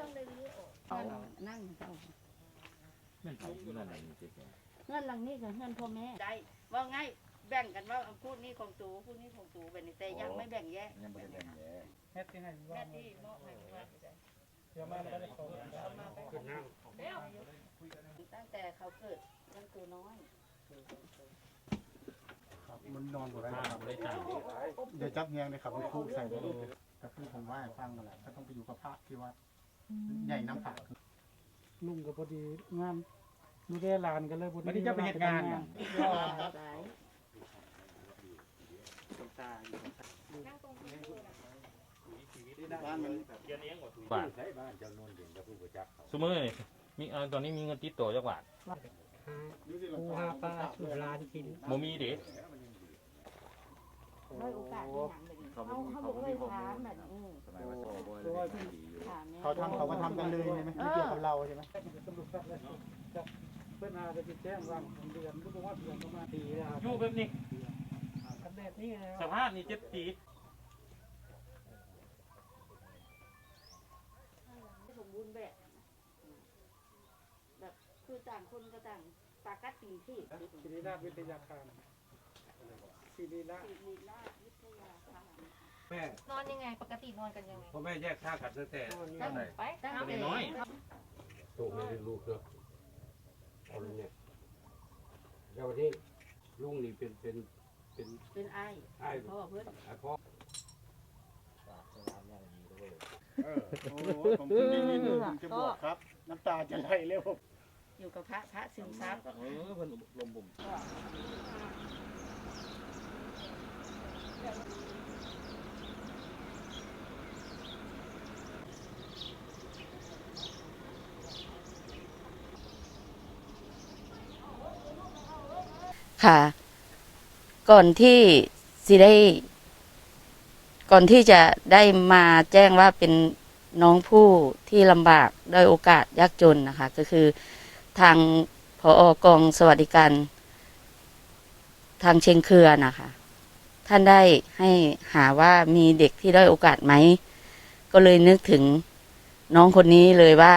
ต้องเลยรื้ออกเอานั่งเจ้าแม่นของอยู่นั่นน่ะมีเจ็ดแปดเงื่อนหลังนี้กับเงื่อนพ่อแม่ได้ว่าไงแบ่งกันว่าพูดนี่ของตูพูดนี่ของตูเป็นแต่ยังไม่แบ่งแยกยังบ่ได้แบ่งแยกแม่ที่ให้ว่าแม่ที่มอบให้ว่าเดี๋ยวมาแล้วได้ของเอามาไปขึ้นนั่งตั้งแต่เขาเกิดยังตัวน้อยครับมันนอนบ่ได้ครับได้ตั้งเดี๋ยวจับเงียงเลยครับมันคุกใส่ได้เลยแต่คือผมว่าฟังกันแหละก็ต้องไปอยู่กับพระที่วัด ใหญ่น้ำผักลุงก็พอดีงานดูแลหลานกันเลยพอดีวันนี้จะไปเฮ็ดงานน่ะหลายบ้านมันบ้านสมมุตินี่มีเอ่อตอนนี้มีเงินติดตัวจักบาทปูหาปลาสุรานกินบ่มีเด้ได้โอกาสที่หนังแบบนี้เขาเขาบอกเลยถามแบบนี้สมัยว่าโตบ่ได้ดีอยู่ถาม เนี่ยเขาทำเขาก็ทำกันเลยใช่ไหมไม่เกี่ยวกับเราใช่ไหมตำรวจเลยจะเพื่อนอาจะติดแจ้งว่าเดือนรู้ว่าเดือนประมาณปีแล้วอยู่แบบนี้กันแดดนี่ไงสภาพนี่7ปีสมบูรณ์แบบแบบคือต่างคนก็ต่างปากัดสิ่งที่ศิริราชวิทยาคารศิริราชสิริราชวิทยาคาร แม่นอนยังไง ปกตินอนกันยังไงพ่อแม่แยกท่ากันตั้งแต่ตั้งได้ไปตั้งตัวแต่น้อยลูกไม่ได้ลูกเนาะเอาเลยเนี่ยแล้ววันนี้ลุงนี่เป็นเป็นเป็นเป็นไอ้ไอ้พ่อเพื่อนไอ้พ่อเออโอ้โหผมเพิ่งได้ยินผมจะบอกครับ น้ำตาจะไหลเร็วอยู่กับพระพระซึมซับเออเพิ่นลมบ่ม ค่ะ ก่อนที่สิได้ ก่อนที่จะได้มาแจ้งว่าเป็นน้องผู้ที่ลำบากได้อยโอกาสยากจนนะคะ ก็คือทางพออกองสวัสดิการทางเชียงเครือนะคะ ท่านได้ให้หาว่ามีเด็กที่ได้อยโอกาสไหม ก็เลยนึกถึงน้องคนนี้เลยว่า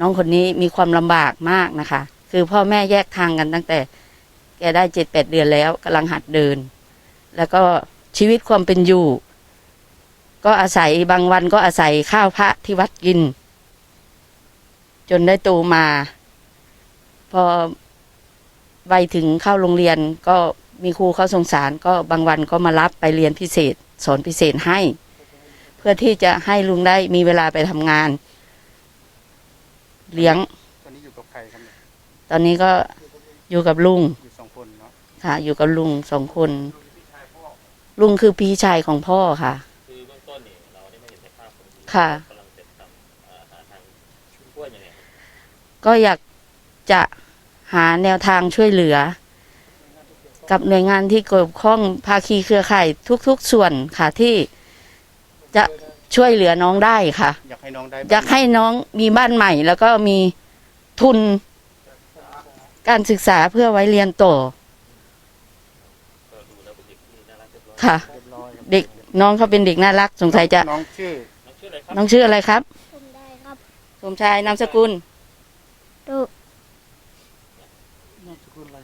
น้องคนนี้มีความลำบากมากนะคะ คือพ่อแม่แยกทางกันตั้งแต่ กได้เจ็ดแปดเดือนแล้วกำลังหัดเดิน แล้วก็ชีวิตความเป็นอยู่ ก็อาศัยบางวันก็อาศัยข้าวพระที่วัดกิน จนได้โตมา พอวัยถึงเข้าโรงเรียนก็มีครูเขาสงสารก็บางวันก็มารับไปเรียนพิเศษ สอนพิเศษให้ เพื่อที่จะให้ลุงได้มีเวลาไปทำงาน เลี้ยง ตอนนี้อยู่กับใครครับเนี่ยตอนนี้ก็อยู่กับลุง อยู่สอง คนเนาะค่ะ อยู่กับลุงสองคน ลุงคือพี่ชายของพ่อค่ะ คือเบื้องต้นนี่เราได้มาเห็นสภาพของค่ะ กำลังจะทำเอ่อหาทางช่วยยังไงก็อยากจะหาแนวทางช่วยเหลือ กับหน่วยงานที่เกี่ยวข้องภาคีเครือข่ายทุกๆส่วนค่ะที่จะช่วยเหลือน้องได้ค่ะ อยากให้น้องได้อยากให้น้องมีบ้านใหม่ แล้วก็มีทุนการศึกษาเพื่อไว้เรียนต่อ ก็ดูแล้วเป็นเด็กที่น่ารักเรียบร้อย ค่ะเรียบร้อยครับเด็กน้องเขาเป็นเด็กน่ารัก สงสัยจะน้องชื่อ น้องชื่ออะไรครับน้องชื่ออะไรครับผมได้ครับสมชายนามสกุลตุนามสกุลอะไร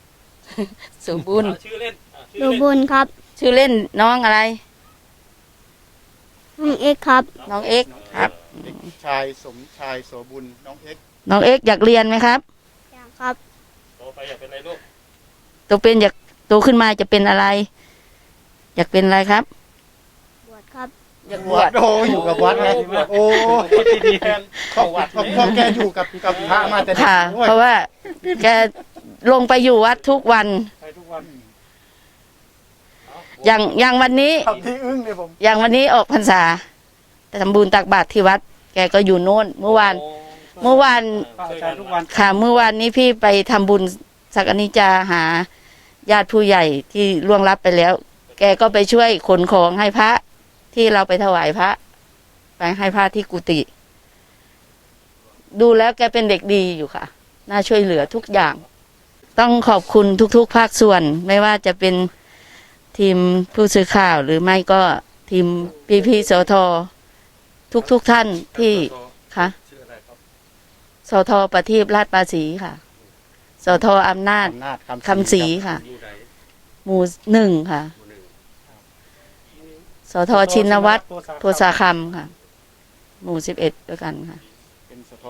สมบูรณ์อ่าชื่อเล่นอ่าชื่อดูเล่นบุญครับชื่อเล่นน้องอะไร น้องเอ็กซ์ครับ น้องเอ็กซ์ครับ เด็กชายสมชายโสบุญน้องเอ็กซ์น้องเอ็กซ์อยากเรียนไหมครับอยากครับ โตไปอยากเป็นอะไรลูก โตเป็นอยากโตขึ้นมาจะเป็นอะไร อยากเป็นอะไรครับ บวชครับ อยากบวชโอ้อยู่กับวัดไงโอ้แทนเขาวัดพ่อแกอยู่กับกับพระมาแต่เด็กค่ะโอ้ยเพราะว่าแกลงไปอยู่วัดทุกวัน ไปทุกวันอย่างอย่างวันนี้ทำที่อึ้งเลยผมอย่างวันนี้ออกพรรษาแต่ทำบุญตักบาตรที่วัด แกก็อยู่โน่น เมื่อวาน เมื่อวานป้าอาจารย์ทุกวันค่ะ เมื่อวานนี้พี่ไปทำบุญสักอนิจจาหาญาติผู้ใหญ่ที่ล่วงลับไปแล้ว แกก็ไปช่วยขนของให้พระที่เราไปถวายพระ ไปให้พระที่กุฏิดูแล้วแกเป็นเด็กดีอยู่ค่ะ น่าช่วยเหลือทุกอย่าง ต้องขอบคุณทุกๆ ภาคส่วน ไม่ว่าจะเป็นทีมผู้สื่อข่าวหรือไม่ก็ทีมพีพีสททุกๆท่านที่ค่ะชื่ออะไรสทประทีปราชปราศีค่ะสทอำนาจอำนาจคำศรีค่ะ หมู่หนึ่งค่ะ สทชินวัตรโพสาคำค่ะ หมู่สิบเอ็ดด้วยกันค่ะ